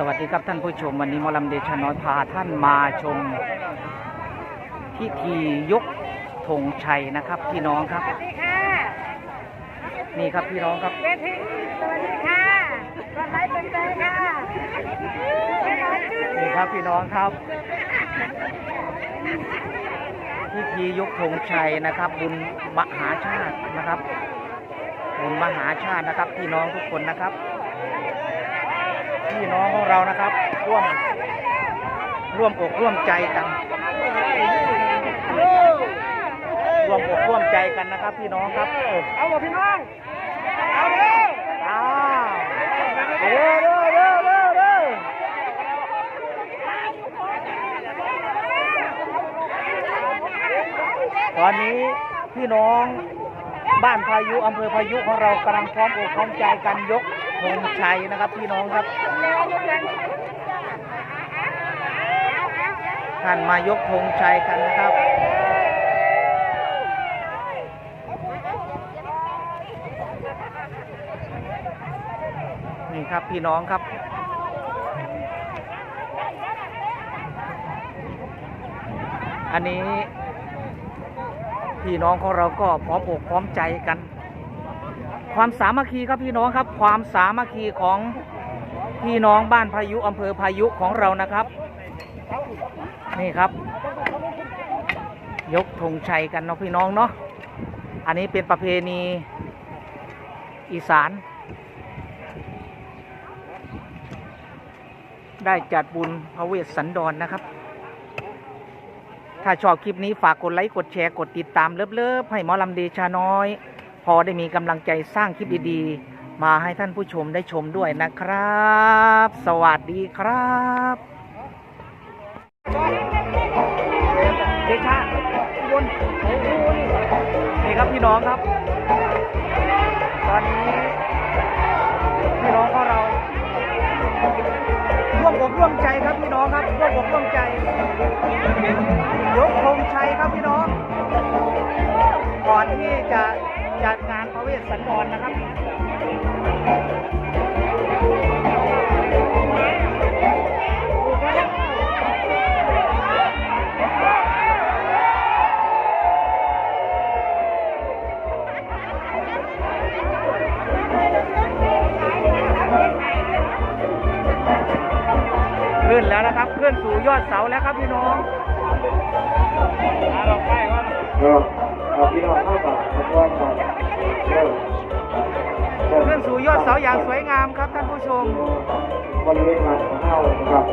สวัสดีครับท่านผู้ชมวันนี้หมอลำเดชะน้อยพาท่านมาชมพิธียกธงชัยนะครับพี่น้องครับ สวัสดีค่ะ นี่ครับพี่น้องครับเวทีสวัสดีค่ะกดไลค์เป็นใจค่ะไม่ร้อนชื่นนี่ครับพี่น้องครับ พิธียกธงชัยนะครับ บุญมหาชาตินะครับ บุญมหาชาตินะครับพี่น้องทุกคนนะครับพี่น้องของ เรานะครับ ร่วมร่วมอกร่วมใจกัน ร่วมอกร่วมใจกันนะครับ พี่น้องครับ เอาหมดพี่น้อง เอาเร็วอ้าวเร็วเร็วเร็วเร็วเร็วตอนนี้พี่น้อง บ้านพายุอำเภอพายุของเรากำลังพร้อมอกพร้อมใจกันยกธงชัยนะครับพี่น้องครับ ท่านมายกธงชัยกันนะครับนี่ครับพี่น้องครับอันนี้ พี่น้องของเราก็พร้อมอกพร้อมใจกัน ความสามัคคีครับพี่น้องครับ ความสามัคคีของพี่น้องบ้านพายุอำเภอพายุของเรานะครับ นี่ครับ ยกธงชัยกันเนาะพี่น้องเนาะอันนี้เป็นประเพณีอีสาน ได้จัดบุญพระเวสสันดรนนะครับ ถ้าชอบคลิปนี้ฝากกดไลค์กดแชร์กดติดตามเลิฟๆให้หมอลำเดชาน้อย พอได้มีกำลังใจสร้างคลิปดีๆ มาให้ท่านผู้ชมได้ชมด้วยนะครับ สวัสดีครับเดชาบนโอ้โหนี่ครับพี่น้องครับ ตอนนี้พี่น้องของเราร่วมอกร่วมใจครับพี่น้องครับร่วมอกร่วมใจ ยกธงชัยครับพี่น้อง ก่อนที่จะจัดงานพระเวสสันดรนะครับ ขึ้นแล้วนะครับ ขึ้นสู่ยอดเสาแล้วครับพี่น้องเราเอาพี่น้องเข้าป่าแล้วก็มาเริ่มเริ่มขึ้นสู่ยอดเสาอย่างสวยงามครับท่านผู้ชมบริเวณมาของเรานะครับ